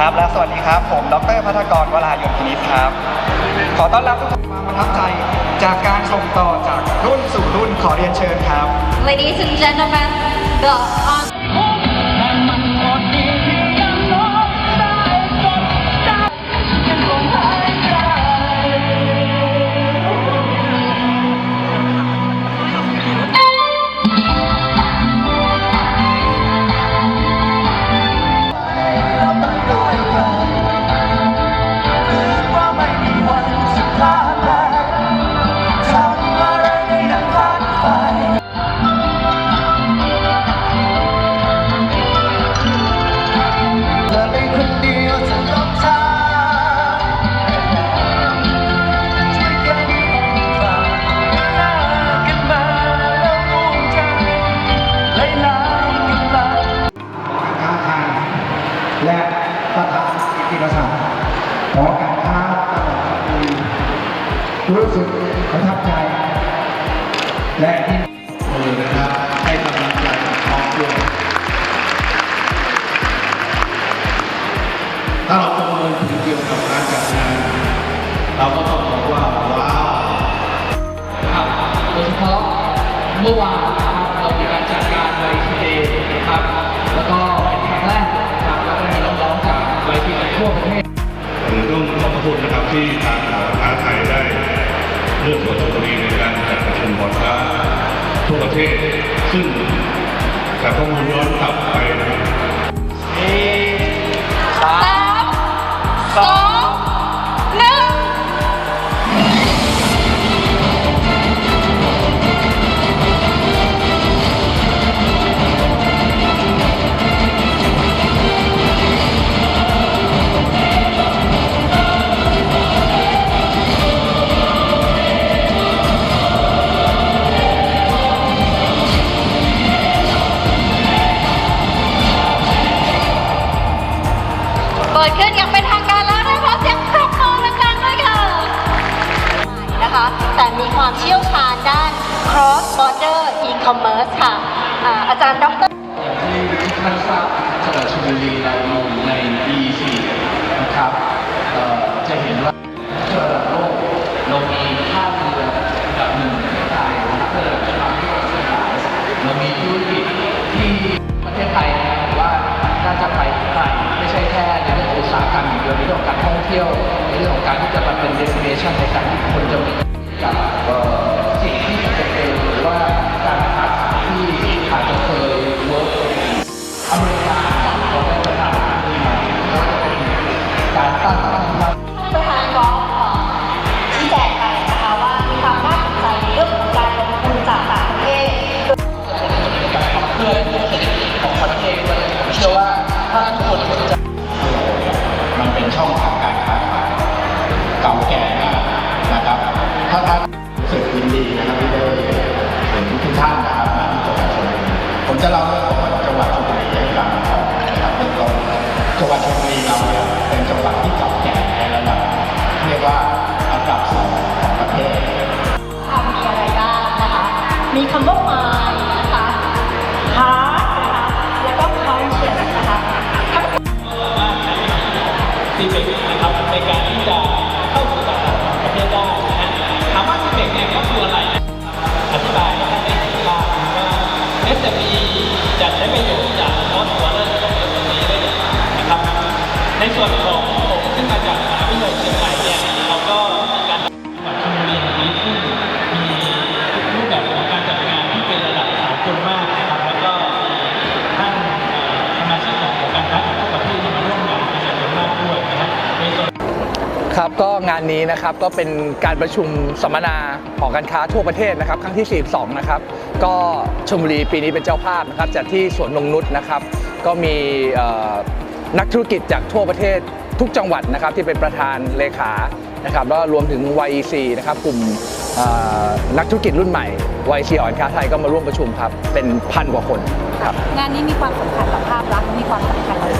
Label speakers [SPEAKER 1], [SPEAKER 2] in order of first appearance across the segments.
[SPEAKER 1] ครับและสวัสดีครับ ผมดรพัฒกรวรายนพินิษครับ ขอต้อนรับทุกคนมามประทับใจจากการส่งต่อจากรุ่นสู่รุ่นขอเรียนเชิญครับ
[SPEAKER 2] Ladies and gentlemen, the on
[SPEAKER 3] ประ
[SPEAKER 4] ทับใจและที่
[SPEAKER 5] เลยนะครับให้กำลังใจกับครอบครัวถ้าเราประเมินถึงเกี่ยวกับการจัดงานเราก็ต้องบอกว่าว้าว
[SPEAKER 6] ครับโดยเฉพาะเมื่อวานนะครับเรามีการจัดงานไวทีเดย์นะครับแล้วก็เป็นครั้งแรกนะครับแล้วก็มีน้องๆจากไวทีทั่วประเทศ
[SPEAKER 5] คือต้องขอบพระคุณนะครับที่ทาง ทั่วประเทศซึ่งจากข้อมูลย้อนกลับไปนะครับ
[SPEAKER 2] สามสอง เปิดขึ้นอย่างเป็นทางการแล้วนะคะเสียงปรบมือดังๆด้วยค่ะนะคะ แต่มีความเชี่ยวชาญด้าน cross border e-commerce ค่ะอ่าอาจารย์ดร
[SPEAKER 6] อย่างที่ทุกท่านทราบจังหวัดชลบุรีเราอยู่ใน EC นะครับเอ่อจะเห็นว่าเทั่วโลกเรามีท่าเรืออันดับหนึ่งในประเทศไทยนะครับเพื่อจะทำให้เราสนายเรามีธุรกิจที่ประเทศไทยนะครับว่า น่าจะไปไกลไม่ใช่แค่ในเรื่องของอุตสาหกรรมอย่างเดียวในเรื่องของการท่องเที่ยว ในเรื่องของการที่จะมาเป็น destination ในการที่คนจะมีกับสิ่งที่เป็น
[SPEAKER 2] ช่องทาง
[SPEAKER 6] การค้า
[SPEAKER 5] ขายเก่าแก่มากนะครับ ถ้าท่านรู้สึกยินดีนะครับที่ได้เห็นทุกท่านนะครับมาที่จังหวัดชลบุรีผมจะเล่าเรื่องของจังหวัดชลบุรีให้ฟังก่อนนะครับเป็นต้นจังหวัดชลบุรีเราเนี่ย
[SPEAKER 6] ซึ่งมาจากมหาวิทยาลัยเชียงใหม่เนี่ยเราก็มีการจัดจังหวัดชลบุรีแห่งนี้ซึ่งมีรูปแบบของการจัดงานที่เป็นระดับสากลมากนะครับ แล้วก็ท่านสมาชิกของอการค้าของทั่วประเทศที่มาร่วมงานเป็นจำนวนมากด้วยนะครับในส่วน
[SPEAKER 7] ครับก็งานนี้นะครับก็เป็นการประชุมสัมมนาหอการค้าทั่วประเทศนะครับ ครั้งที่ 42 นะครับ ก็ชลบุรีปีนี้เป็นเจ้าภาพนะครับจัดที่สวนนงนุษนะครับ ก็มีนักธุรกิจจากทั่วประเทศ ทุกจังหวัดนะครับที่เป็นประธานเลขานะครับแล้วก็รวมถึง YEC นะครับกลุ่มเอ่อนักธุรกิจรุ่นใหม่ YEC หอการค้าไทยก็มาร่วมประชุมครับ เป็นพันกว่าคนครับ
[SPEAKER 2] งานนี้มีความสำคัญต่อภาพลักษณ์มีความสำคัญต่อ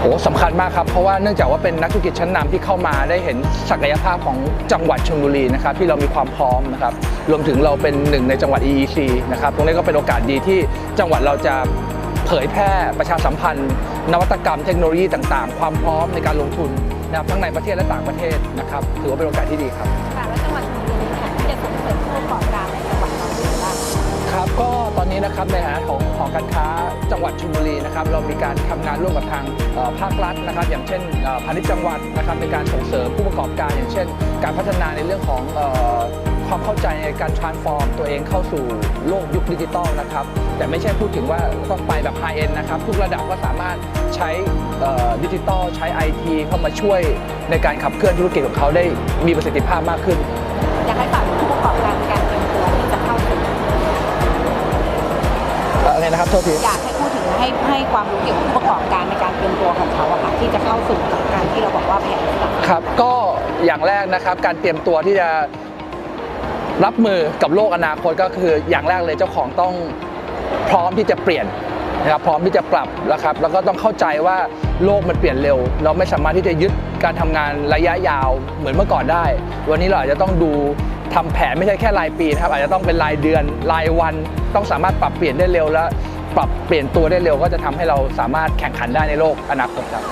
[SPEAKER 7] โอ้สำคัญมากครับ เพราะว่าเนื่องจากว่าเป็นนักธุรกิจชั้นนำที่เข้ามาได้เห็นศักยภาพของจังหวัดชลบุรีนะครับที่เรามีความพร้อมนะครับรวมถึงเราเป็นหนึ่งในจังหวัด EEC นะครับตรงนี้ก็เป็นโอกาสดีที่จังหวัดเราจะเผยแพร่ประชาสัมพันธ์ นวัตกรรมเทคโนโลยีต่างๆ ความพร้อมในการลงทุนนะครับทั้งในประเทศและต่างประเทศนะครับถือว่าเป็นโอกาสที่ดีครับ
[SPEAKER 8] ค่ะแล้วจังหวัดชลบุรีมีแผนที่จะส่งเสริมผู้ประกอบการในจังหวัดเราด้วยบ้าง
[SPEAKER 7] ครับก็ตอนนี้นะครับในฐานะของหอการค้าจังหวัดชลบุรีนะครับเรามีการทำงานร่วมกับทางเอ่อภาครัฐนะครับ อย่างเช่นเอ่อพาณิชย์จังหวัดนะครับในการส่งเสริมผู้ประกอบการ อย่างเช่น การพัฒนาในเรื่องของเอ่อ ความเข้าใจในการ transform ตัวเองเข้าสู่โลกยุคดิจิตอลนะครับ แต่ไม่ใช่พูดถึงว่าต้องไปแบบ high end นะครับ ทุกระดับก็สามารถใช้เอ่อดิจิตอลใช้ IT เข้ามาช่วยในการขับเคลื่อนธุรกิจของเขาได้มีประสิทธิภาพมากขึ้น
[SPEAKER 8] อยากให้ฝากผู้ประกอบการในการเตรียมตัวที่จะเข้าสู่
[SPEAKER 7] เอ่ออะไรนะครับโทษที
[SPEAKER 8] อยากให้พูดถึงให้ให้ความรู้เกี่ยวกับผู้ประกอบการในการเตรียมตัวของเขาอะค่ะที่จะเข้าสู่การที่เราบอกว่าแผนหลัก
[SPEAKER 7] ครับก็อย่างแรกนะครับการเตรียมตัวที่จะ รับมือกับโลกอนาคตก็คืออย่างแรกเลยเจ้าของต้องพร้อมที่จะเปลี่ยนนะครับพร้อมที่จะปรับนะครับแล้วก็ต้องเข้าใจว่าโลกมันเปลี่ยนเร็ว เราไม่สามารถที่จะยึดการทำงานระยะยาวเหมือนเมื่อก่อนได้ วันนี้เราอาจจะต้องดูทำแผนไม่ใช่แค่รายปีนะครับอาจจะต้องเป็นรายเดือนรายวัน ต้องสามารถปรับเปลี่ยนได้เร็วและปรับเปลี่ยนตัวได้เร็ว ก็จะทำให้เราสามารถแข่งขันได้ในโลกอนาคตครับ